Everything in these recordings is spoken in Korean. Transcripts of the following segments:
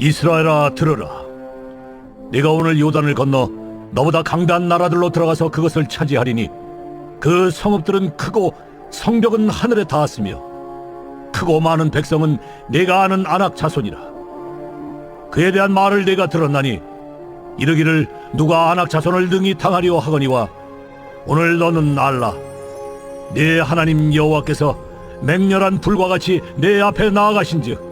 이스라엘아 들으라. 네가 오늘 요단을 건너 너보다 강대한 나라들로 들어가서 그것을 차지하리니 그 성읍들은 크고 성벽은 하늘에 닿았으며 크고 많은 백성은 내가 아는 안악 자손이라. 그에 대한 말을 내가 들었나니 이르기를 누가 안악 자손을 능히 당하리오 하거니와 오늘 너는 알라. 네 하나님 여호와께서 맹렬한 불과 같이 내 앞에 나아가신즉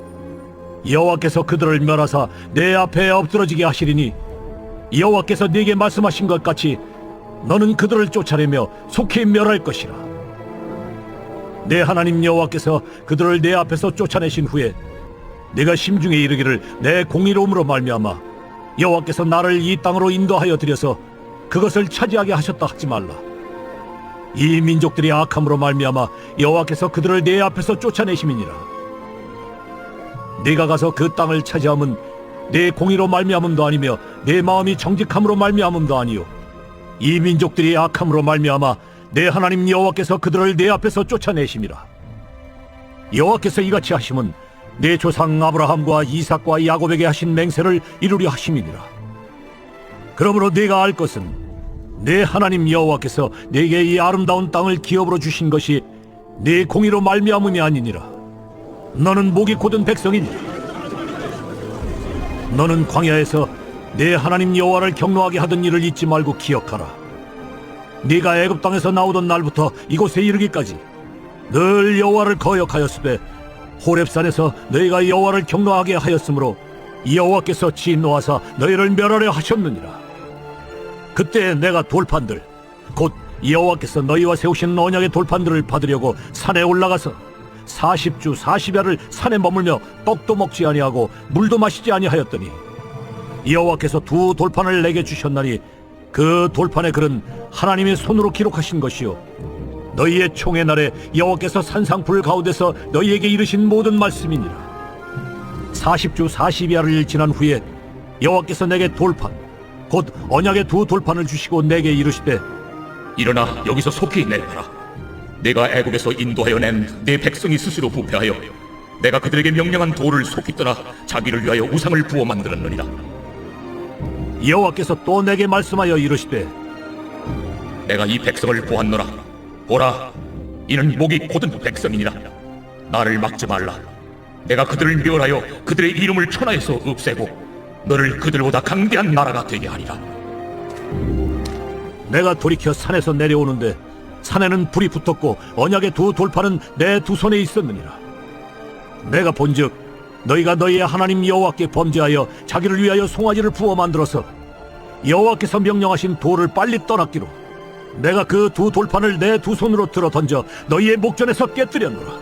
여호와께서 그들을 멸하사 내 앞에 엎드러지게 하시리니 여호와께서 네게 말씀하신 것 같이 너는 그들을 쫓아내며 속히 멸할 것이라. 내 하나님 여호와께서 그들을 내 앞에서 쫓아내신 후에 내가 심중에 이르기를 내 공의로움으로 말미암아 여호와께서 나를 이 땅으로 인도하여 들여서 그것을 차지하게 하셨다 하지 말라. 이 민족들이 악함으로 말미암아 여호와께서 그들을 내 앞에서 쫓아내심이니라 네가 가서 그 땅을 차지함은 내 공의로 말미암음도 아니며 내 마음이 정직함으로 말미암음도 아니요. 이 민족들이 악함으로 말미암아 내 하나님 여호와께서 그들을 내 앞에서 쫓아내심이라. 여호와께서 이같이 하심은 내 조상 아브라함과 이삭과 야곱에게 하신 맹세를 이루려 하심이니라. 그러므로 네가 알 것은 내 하나님 여호와께서 네게 이 아름다운 땅을 기업으로 주신 것이 네 공의로 말미암음이 아니니라 너는 목이 곧은 백성이니 너는 광야에서 내 하나님 여호와를 경노하게 하던 일을 잊지 말고 기억하라. 네가 애굽 땅에서 나오던 날부터 이곳에 이르기까지 늘 여호와를 거역하였으되 호렙산에서 너희가 여호와를 경노하게 하였으므로 여호와께서 진노하사 너희를 멸하려 하셨느니라. 그때 내가 돌판들 곧 여호와께서 너희와 세우신 언약의 돌판들을 받으려고 산에 올라가서 40주 40야를 산에 머물며 떡도 먹지 아니하고 물도 마시지 아니하였더니 여호와께서 두 돌판을 내게 주셨나니 그 돌판의 글은 하나님의 손으로 기록하신 것이요 너희의 총의 날에 여호와께서 산상불 가운데서 너희에게 이르신 모든 말씀이니라 40주 40야를 지난 후에 여호와께서 내게 돌판 곧 언약의 두 돌판을 주시고 내게 이르시되 일어나 여기서 속히 내려라. 내가 애굽에서 인도하여 낸 내 백성이 스스로 부패하여 내가 그들에게 명령한 돌을 속히 떠나 자기를 위하여 우상을 부어 만들었느니라. 여호와께서 또 내게 말씀하여 이르시되 내가 이 백성을 보았노라. 보라, 이는 목이 곧은 백성이니라. 나를 막지 말라. 내가 그들을 멸하여 그들의 이름을 천하에서 없애고 너를 그들보다 강대한 나라가 되게 하리라. 내가 돌이켜 산에서 내려오는데 산에는 불이 붙었고 언약의 두 돌판은 내두 손에 있었느니라. 내가 본즉 너희가 너희의 하나님 여호와께 범죄하여 자기를 위하여 송아지를 부어 만들어서 여호와께서 명령하신 돌을 빨리 떠났기로 내가 그 두 돌판을 내 두 손으로 들어 던져 너희의 목전에서 깨뜨렸노라.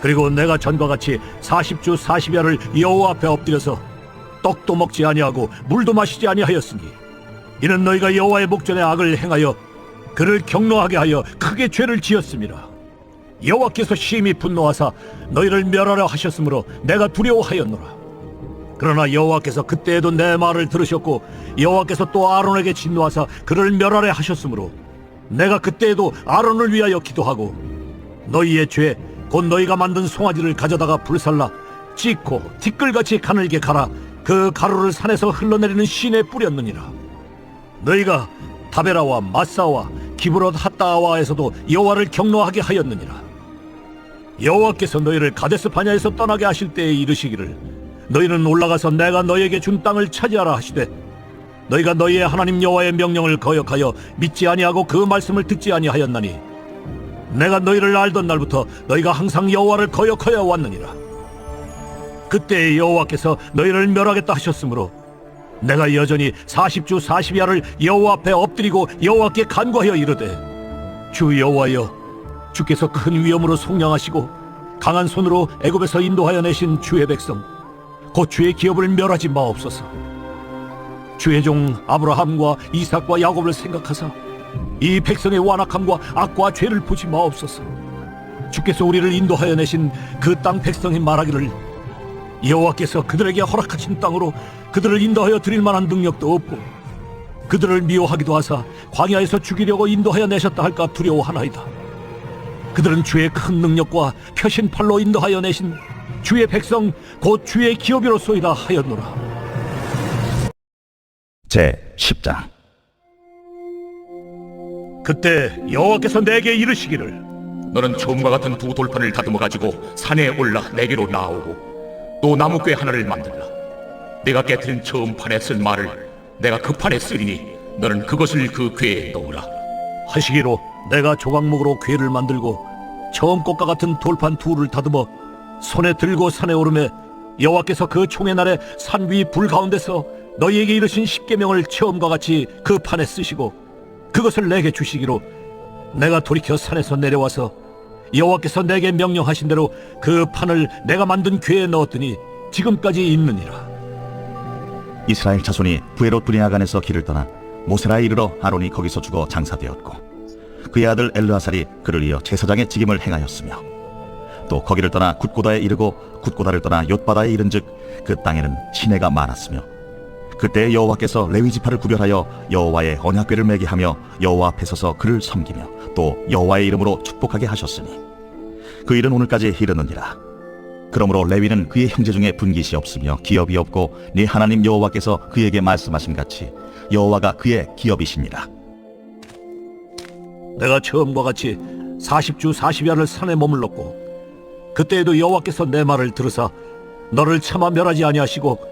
그리고 내가 전과 같이 40주 40야를 여호와 앞에 엎드려서 떡도 먹지 아니하고 물도 마시지 아니하였으니 이는 너희가 여호와의 목전에 악을 행하여 그를 경노하게 하여 크게 죄를 지었습니다. 여호와께서 심히 분노하사 너희를 멸하려 하셨으므로 내가 두려워하였노라. 그러나 여호와께서 그때에도 내 말을 들으셨고 여호와께서 또 아론에게 진노하사 그를 멸하려 하셨으므로 내가 그때에도 아론을 위하여 기도하고 너희의 죄 곧 너희가 만든 송아지를 가져다가 불살라 찢고 티끌같이 가늘게 갈아 그 가루를 산에서 흘러내리는 신에 뿌렸느니라. 너희가 다베라와 마사와 기브롯 핫다와에서도 여호와를 경노하게 하였느니라. 여호와께서 너희를 가데스 바냐에서 떠나게 하실 때에 이르시기를 너희는 올라가서 내가 너희에게 준 땅을 차지하라 하시되 너희가 너희의 하나님 여호와의 명령을 거역하여 믿지 아니하고 그 말씀을 듣지 아니하였나니 내가 너희를 알던 날부터 너희가 항상 여호와를 거역하여 왔느니라. 그때 여호와께서 너희를 멸하겠다 하셨으므로 내가 여전히 40주 40야를 여호와 앞에 엎드리고 여호와께 간구하여 이르되 주 여호와여 주께서 큰 위엄으로 속량하시고 강한 손으로 애굽에서 인도하여 내신 주의 백성 곧 주의 기업을 멸하지 마옵소서. 주의 종 아브라함과 이삭과 야곱을 생각하사 이 백성의 완악함과 악과 죄를 보지 마옵소서. 주께서 우리를 인도하여 내신 그 땅 백성이 말하기를 여호와께서 그들에게 허락하신 땅으로 그들을 인도하여 드릴 만한 능력도 없고 그들을 미워하기도 하사 광야에서 죽이려고 인도하여 내셨다 할까 두려워하나이다. 그들은 주의 큰 능력과 표신 팔로 인도하여 내신 주의 백성 곧 주의 기업이로소이다 하였노라 제 10장 그때 여호와께서 내게 이르시기를 너는 처음과 같은 두 돌판을 다듬어 가지고 산에 올라 내게로 나오고 또 나무괴 하나를 만들라. 내가 깨뜨린 처음 판에 쓴 말을 내가 그 판에 쓰리니 너는 그것을 그 궤에 넣으라. 하시기로 내가 조각목으로 괴를 만들고 처음 것과 같은 돌판 둘을 다듬어 손에 들고 산에 오르매 여호와께서 그 총의 날에 산 위 불 가운데서 너희에게 이르신 십계명을 처음과 같이 그 판에 쓰시고 그것을 내게 주시기로 내가 돌이켜 산에서 내려와서 여호와께서 내게 명령하신 대로 그 판을 내가 만든 괴에 넣었더니 지금까지 있느니라. 이스라엘 자손이 부에롯 브리아간에서 길을 떠나 모세라에 이르러 아론이 거기서 죽어 장사되었고 그의 아들 엘르아살이 그를 이어 제사장의 직임을 행하였으며 또 거기를 떠나 굿고다에 이르고 굿고다를 떠나 옅바다에 이른즉 그 땅에는 시내가 많았으며 그때 여호와께서 레위 지파를 구별하여 여호와의 언약궤를 매게 하며 여호와 앞에 서서 그를 섬기며 또 여호와의 이름으로 축복하게 하셨으니 그 일은 오늘까지 이르느니라 그러므로 레위는 그의 형제 중에 분깃이 없으며 기업이 없고 네 하나님 여호와께서 그에게 말씀하신 같이 여호와가 그의 기업이십니다. 내가 처음과 같이 40주 40야를 산에 머물렀고 그때에도 여호와께서 내 말을 들으사 너를 차마 멸하지 아니하시고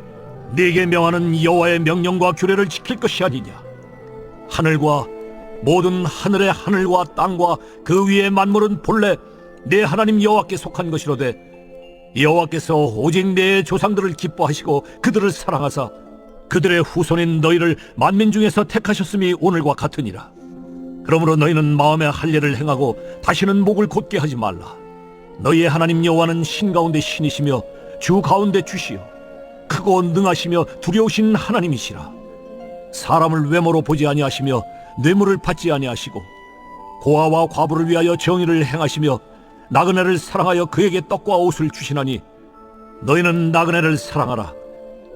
네게 명하는 여호와의 명령과 규례를 지킬 것이 아니냐 하늘과 모든 하늘의 하늘과 땅과 그 위의 만물은 본래 내 하나님 여호와께 속한 것이로되 여호와께서 오직 내 조상들을 기뻐하시고 그들을 사랑하사 그들의 후손인 너희를 만민 중에서 택하셨음이 오늘과 같으니라. 그러므로 너희는 마음에 할례를 행하고 다시는 목을 곧게 하지 말라. 너희의 하나님 여호와는 신 가운데 신이시며 주 가운데 주시요 크고 능하시며 두려우신 하나님이시라. 사람을 외모로 보지 아니하시며 뇌물을 받지 아니하시고 고아와 과부를 위하여 정의를 행하시며 나그네를 사랑하여 그에게 떡과 옷을 주시나니 너희는 나그네를 사랑하라.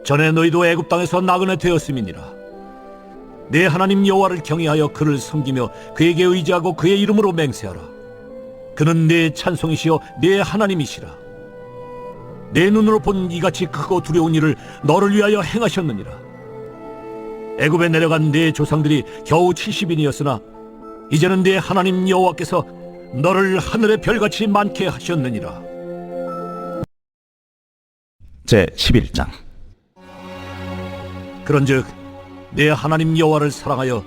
전에 너희도 애굽 땅에서 나그네 되었음이니라. 내 하나님 여호와를 경외하여 그를 섬기며 그에게 의지하고 그의 이름으로 맹세하라. 그는 내 찬송이시여 내 하나님이시라. 내 눈으로 본 이같이 크고 두려운 일을 너를 위하여 행하셨느니라. 애굽에 내려간 내 조상들이 겨우 70인이었으나 이제는 내 하나님 여호와께서 너를 하늘의 별같이 많게 하셨느니라. 제 11장 그런즉 내 하나님 여호와를 사랑하여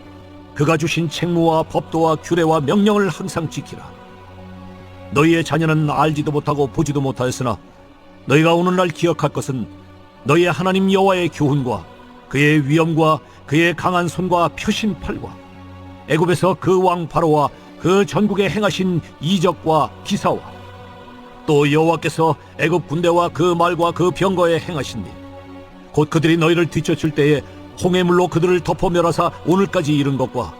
그가 주신 책무와 법도와 규례와 명령을 항상 지키라. 너희의 자녀는 알지도 못하고 보지도 못하였으나 너희가 오늘날 기억할 것은 너희의 하나님 여호와의 교훈과 그의 위엄과 그의 강한 손과 표신 팔과 애굽에서 그 왕 바로와 그 전국에 행하신 이적과 기사와 또 여호와께서 애굽 군대와 그 말과 그 병거에 행하신 일 곧 그들이 너희를 뒤쫓을 때에 홍해물로 그들을 덮어 멸하사 오늘까지 이른 것과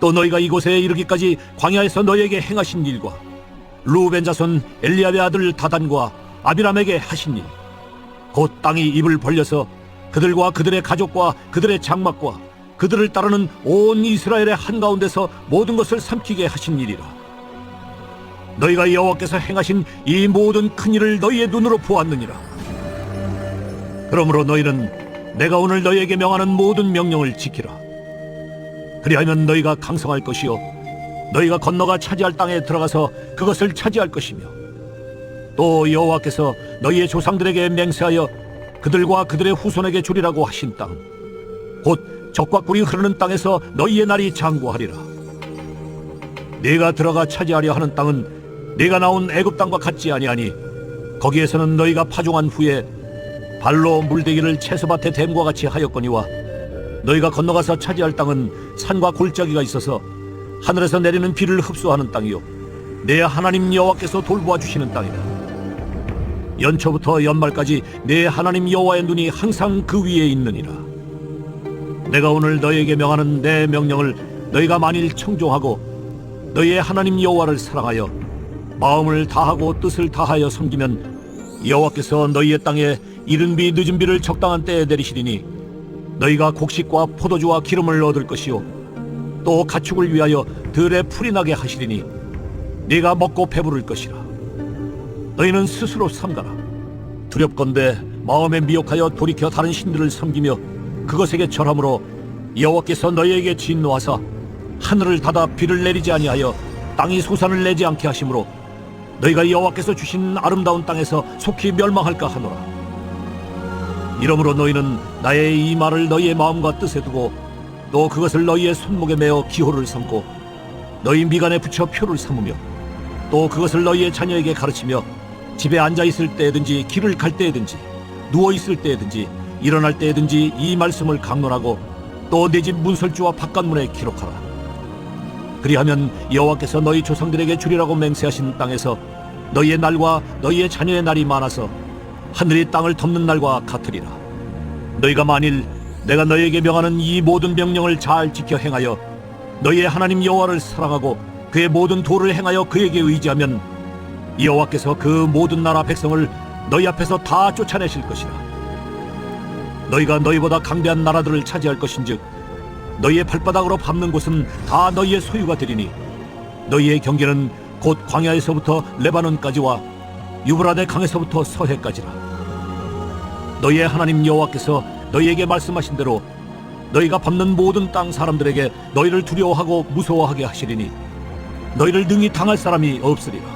또 너희가 이곳에 이르기까지 광야에서 너희에게 행하신 일과 루벤 자손 엘리압의 아들 다단과 아비람에게 하신 일. 곧 땅이 입을 벌려서 그들과 그들의 가족과 그들의 장막과 그들을 따르는 온 이스라엘의 한가운데서 모든 것을 삼키게 하신 일이라. 너희가 여호와께서 행하신 이 모든 큰 일을 너희의 눈으로 보았느니라. 그러므로 너희는 내가 오늘 너희에게 명하는 모든 명령을 지키라. 그리하면 너희가 강성할 것이요 너희가 건너가 차지할 땅에 들어가서 그것을 차지할 것이며 또 여호와께서 너희의 조상들에게 맹세하여 그들과 그들의 후손에게 주리라고 하신 땅 곧 적과 꿀이 흐르는 땅에서 너희의 날이 장구하리라. 네가 들어가 차지하려 하는 땅은 네가 나온 애굽 땅과 같지 아니하니 거기에서는 너희가 파종한 후에 발로 물대기를 채소밭에 댐과 같이 하였거니와 너희가 건너가서 차지할 땅은 산과 골짜기가 있어서 하늘에서 내리는 비를 흡수하는 땅이요 내 하나님 여호와께서 돌보아 주시는 땅이라 연초부터 연말까지 내 하나님 여호와의 눈이 항상 그 위에 있느니라. 내가 오늘 너에게 명하는 내 명령을 너희가 만일 청종하고 너희의 하나님 여호와를 사랑하여 마음을 다하고 뜻을 다하여 섬기면 여호와께서 너희의 땅에 이른 비 늦은 비를 적당한 때에 내리시리니 너희가 곡식과 포도주와 기름을 얻을 것이요 또 가축을 위하여 들에 풀이 나게 하시리니 네가 먹고 배부를 것이라 너희는 스스로 삼가라. 두렵건대 마음에 미혹하여 돌이켜 다른 신들을 섬기며 그것에게 절함으로 여호와께서 너희에게 진노하사 하늘을 닫아 비를 내리지 아니하여 땅이 소산을 내지 않게 하심으로 너희가 여호와께서 주신 아름다운 땅에서 속히 멸망할까 하노라. 이러므로 너희는 나의 이 말을 너희의 마음과 뜻에 두고 또 그것을 너희의 손목에 메어 기호를 삼고 너희 미간에 붙여 표를 삼으며 또 그것을 너희의 자녀에게 가르치며 집에 앉아 있을 때든지 길을 갈 때든지 누워 있을 때든지 일어날 때든지 이 말씀을 강론하고 또 내 집 문설주와 바깥문에 기록하라. 그리하면 여호와께서 너희 조상들에게 주리라고 맹세하신 땅에서 너희의 날과 너희의 자녀의 날이 많아서 하늘이 땅을 덮는 날과 같으리라. 너희가 만일 내가 너희에게 명하는 이 모든 명령을 잘 지켜 행하여 너희의 하나님 여호와를 사랑하고 그의 모든 도를 행하여 그에게 의지하면 여호와께서 그 모든 나라 백성을 너희 앞에서 다 쫓아내실 것이라. 너희가 너희보다 강대한 나라들을 차지할 것인즉 너희의 발바닥으로 밟는 곳은 다 너희의 소유가 되리니 너희의 경계는 곧 광야에서부터 레바논까지와 유브라데 강에서부터 서해까지라. 너희의 하나님 여호와께서 너희에게 말씀하신 대로 너희가 밟는 모든 땅 사람들에게 너희를 두려워하고 무서워하게 하시리니 너희를 능히 당할 사람이 없으리라.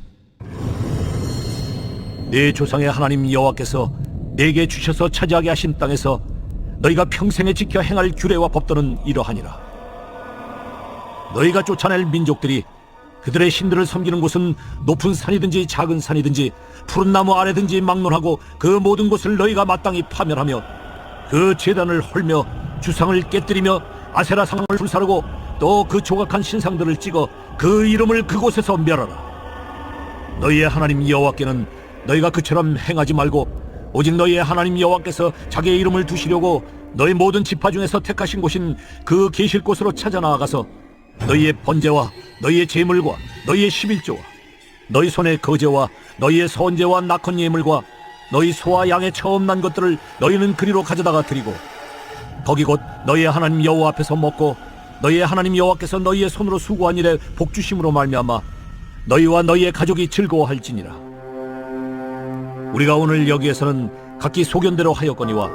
네 조상의 하나님 여호와께서 내게 주셔서 차지하게 하신 땅에서 너희가 평생에 지켜 행할 규례와 법도는 이러하니라. 너희가 쫓아낼 민족들이 그들의 신들을 섬기는 곳은 높은 산이든지 작은 산이든지 푸른 나무 아래든지 막론하고 그 모든 곳을 너희가 마땅히 파멸하며 그 제단을 헐며 주상을 깨뜨리며 아세라 상을 불사르고 또 그 조각한 신상들을 찍어 그 이름을 그곳에서 멸하라. 너희의 하나님 여호와께는 너희가 그처럼 행하지 말고 오직 너희의 하나님 여호와께서 자기의 이름을 두시려고 너희 모든 지파 중에서 택하신 곳인 그 계실 곳으로 찾아 나아가서 너희의 번제와 너희의 제물과 너희의 십일조와 너희 손의 거제와 너희의 선제와 낙헌 예물과 너희 소와 양의 처음 난 것들을 너희는 그리로 가져다가 드리고 거기 곧 너희의 하나님 여호와 앞에서 먹고 너희의 하나님 여호와께서 너희의 손으로 수고한 일에 복 주심으로 말미암아 너희와 너희의 가족이 즐거워할지니라 우리가 오늘 여기에서는 각기 소견대로 하였거니와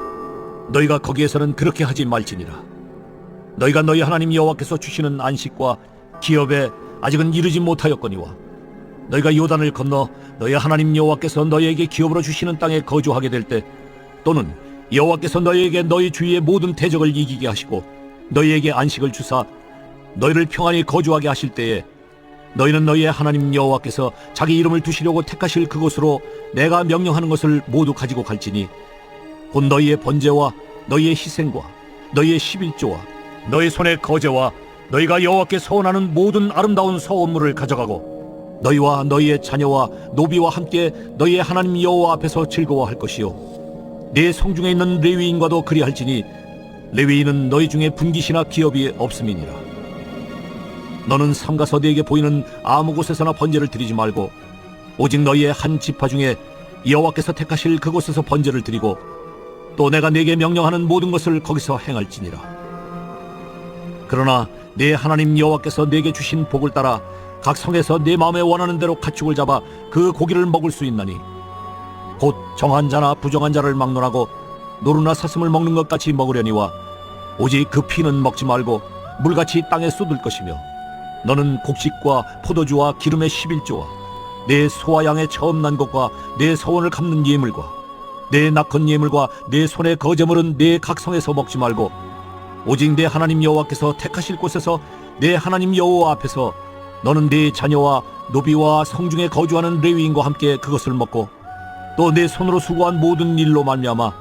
너희가 거기에서는 그렇게 하지 말지니라. 너희가 너희 하나님 여호와께서 주시는 안식과 기업에 아직은 이르지 못하였거니와 너희가 요단을 건너 너희 하나님 여호와께서 너희에게 기업으로 주시는 땅에 거주하게 될 때 또는 여호와께서 너희에게 너희 주위의 모든 대적을 이기게 하시고 너희에게 안식을 주사 너희를 평안히 거주하게 하실 때에 너희는 너희의 하나님 여호와께서 자기 이름을 두시려고 택하실 그곳으로 내가 명령하는 것을 모두 가지고 갈지니 곧 너희의 번제와 너희의 희생과 너희의 십일조와 너희 손의 거제와 너희가 여호와께 서원하는 모든 아름다운 서원물을 가져가고 너희와 너희의 자녀와 노비와 함께 너희의 하나님 여호와 앞에서 즐거워할 것이요 네 성중에 있는 레위인과도 그리할지니 레위인은 너희 중에 분깃이나 기업이 없음이니라 너는 삼가서 네게 보이는 아무 곳에서나 번제를 드리지 말고 오직 너희의 한 지파 중에 여호와께서 택하실 그곳에서 번제를 드리고 또 내가 네게 명령하는 모든 것을 거기서 행할지니라. 그러나 내 하나님 여호와께서 내게 주신 복을 따라 각 성에서 내 마음에 원하는 대로 가축을 잡아 그 고기를 먹을 수 있나니 곧 정한 자나 부정한 자를 막론하고 노루나 사슴을 먹는 것 같이 먹으려니와 오직 그 피는 먹지 말고 물같이 땅에 쏟을 것이며 너는 곡식과 포도주와 기름의 11조와 내 소와 양의 처음 난 것과 내 서원을 갚는 예물과 내 낙헌 예물과 내 손의 거제물은 내 각성에서 먹지 말고 오직 내 하나님 여호와께서 택하실 곳에서 내 하나님 여호와 앞에서 너는 네 자녀와 노비와 성중에 거주하는 레위인과 함께 그것을 먹고 또 내 손으로 수고한 모든 일로 말미암아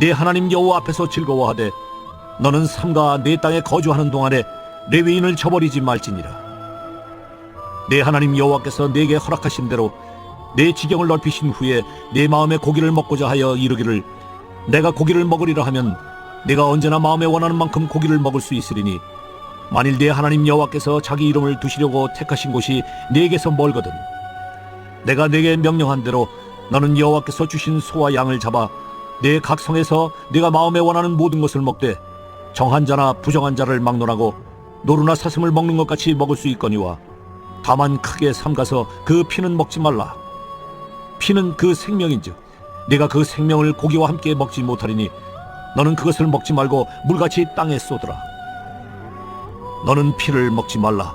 내 하나님 여호와 앞에서 즐거워하되 너는 삼가 내 땅에 거주하는 동안에 레위인을 저버리지 말지니라. 내 하나님 여호와께서 내게 허락하신 대로 내 지경을 넓히신 후에 내 마음에 고기를 먹고자 하여 이르기를 내가 고기를 먹으리라 하면 내가 언제나 마음에 원하는 만큼 고기를 먹을 수 있으리니 만일 내 하나님 여호와께서 자기 이름을 두시려고 택하신 곳이 내게서 멀거든 내가 내게 명령한 대로 너는 여호와께서 주신 소와 양을 잡아 내 각성에서 네가 마음에 원하는 모든 것을 먹되 정한 자나 부정한 자를 막론하고 노루나 사슴을 먹는 것 같이 먹을 수 있거니와 다만 크게 삼가서 그 피는 먹지 말라. 피는 그 생명인즉 내가 그 생명을 고기와 함께 먹지 못하리니 너는 그것을 먹지 말고 물같이 땅에 쏟으라. 너는 피를 먹지 말라.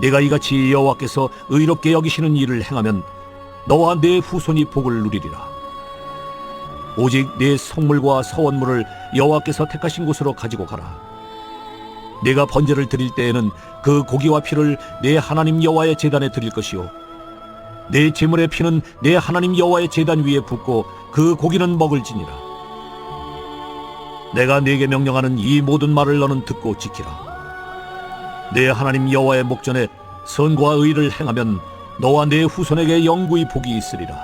내가 이같이 여호와께서 의롭게 여기시는 일을 행하면 너와 내 후손이 복을 누리리라. 오직 내 성물과 서원물을 여호와께서 택하신 곳으로 가지고 가라 내가 번제를 드릴 때에는 그 고기와 피를 내 하나님 여호와의 제단에 드릴 것이요. 내 제물의 피는 내 하나님 여호와의 제단 위에 붓고 그 고기는 먹을지니라. 내가 네게 명령하는 이 모든 말을 너는 듣고 지키라. 내 하나님 여호와의 목전에 선과 의를 행하면 너와 내 후손에게 영구히 복이 있으리라.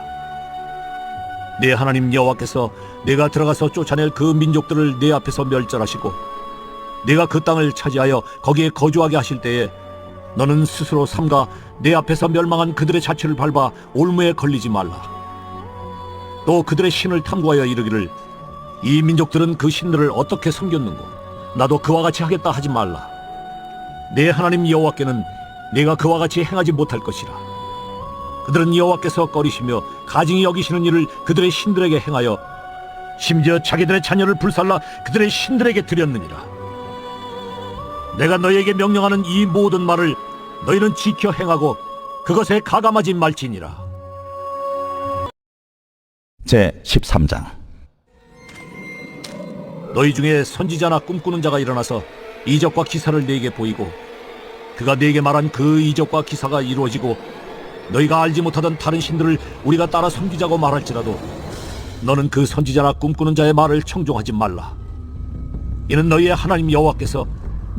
내 하나님 여호와께서 내가 들어가서 쫓아낼 그 민족들을 내 앞에서 멸절하시고 내가 그 땅을 차지하여 거기에 거주하게 하실 때에 너는 스스로 삼가 내 앞에서 멸망한 그들의 자취를 밟아 올무에 걸리지 말라. 또 그들의 신을 탐구하여 이르기를 이 민족들은 그 신들을 어떻게 섬겼는고 나도 그와 같이 하겠다 하지 말라. 내 하나님 여호와께는 내가 그와 같이 행하지 못할 것이라. 그들은 여호와께서 꺼리시며 가증히 여기시는 일을 그들의 신들에게 행하여 심지어 자기들의 자녀를 불살라 그들의 신들에게 드렸느니라. 내가 너희에게 명령하는 이 모든 말을 너희는 지켜 행하고 그것에 가감하지 말지니라. 제 13장 너희 중에 선지자나 꿈꾸는 자가 일어나서 이적과 기사를 네게 보이고 그가 네게 말한 그 이적과 기사가 이루어지고 너희가 알지 못하던 다른 신들을 우리가 따라 섬기자고 말할지라도 너는 그 선지자나 꿈꾸는 자의 말을 청종하지 말라. 이는 너희의 하나님 여호와께서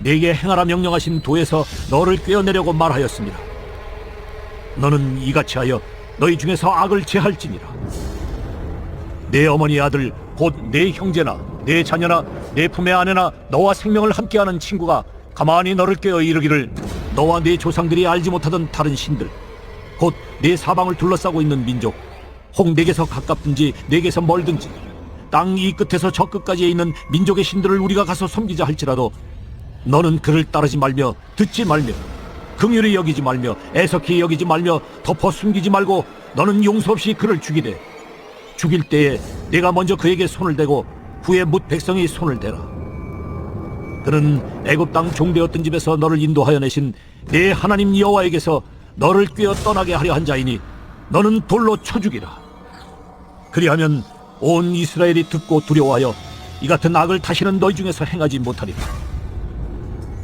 내게 행하라 명령하신 도에서 너를 꿰어내려고 말하였습니다. 너는 이같이 하여 너희 중에서 악을 제할지니라. 내 어머니 아들 곧 내 형제나 내 자녀나 내 품의 아내나 너와 생명을 함께하는 친구가 가만히 너를 깨어 이르기를 너와 네 조상들이 알지 못하던 다른 신들 곧내 사방을 둘러싸고 있는 민족 혹 내게서 가깝든지 내게서 멀든지 땅 이 끝에서 저 끝까지에 있는 민족의 신들을 우리가 가서 섬기자 할지라도 너는 그를 따르지 말며 듣지 말며 긍휼히 여기지 말며 애석히 여기지 말며 덮어 숨기지 말고 너는 용서 없이 그를 죽이되 죽일 때에 내가 먼저 그에게 손을 대고 후에 뭇 백성이 손을 대라. 그는 애굽 땅 종되었던 집에서 너를 인도하여 내신 내 하나님 여호와에게서 너를 꿰어 떠나게 하려 한 자이니 너는 돌로 쳐 죽이라. 그리하면 온 이스라엘이 듣고 두려워하여 이 같은 악을 다시는 너희 중에서 행하지 못하리라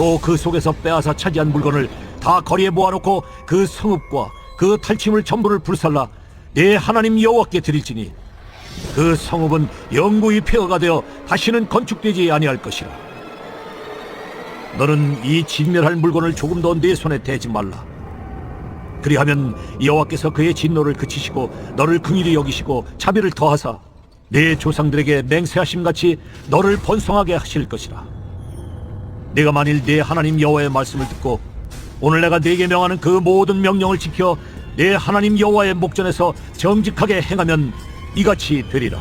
또 그 속에서 빼앗아 차지한 물건을 다 거리에 모아놓고 그 성읍과 그 탈취물 전부를 불살라 내 하나님 여호와께 드릴지니 그 성읍은 영구히 폐허가 되어 다시는 건축되지 아니할 것이라. 너는 이 진멸할 물건을 조금 더 내 손에 대지 말라. 그리하면 여호와께서 그의 진노를 그치시고 너를 긍휼히 여기시고 자비를 더하사 내 조상들에게 맹세하심 같이 너를 번성하게 하실 것이라 내가 만일 내 하나님 여호와의 말씀을 듣고 오늘 내가 네게 명하는 그 모든 명령을 지켜 내 하나님 여호와의 목전에서 정직하게 행하면 이같이 되리라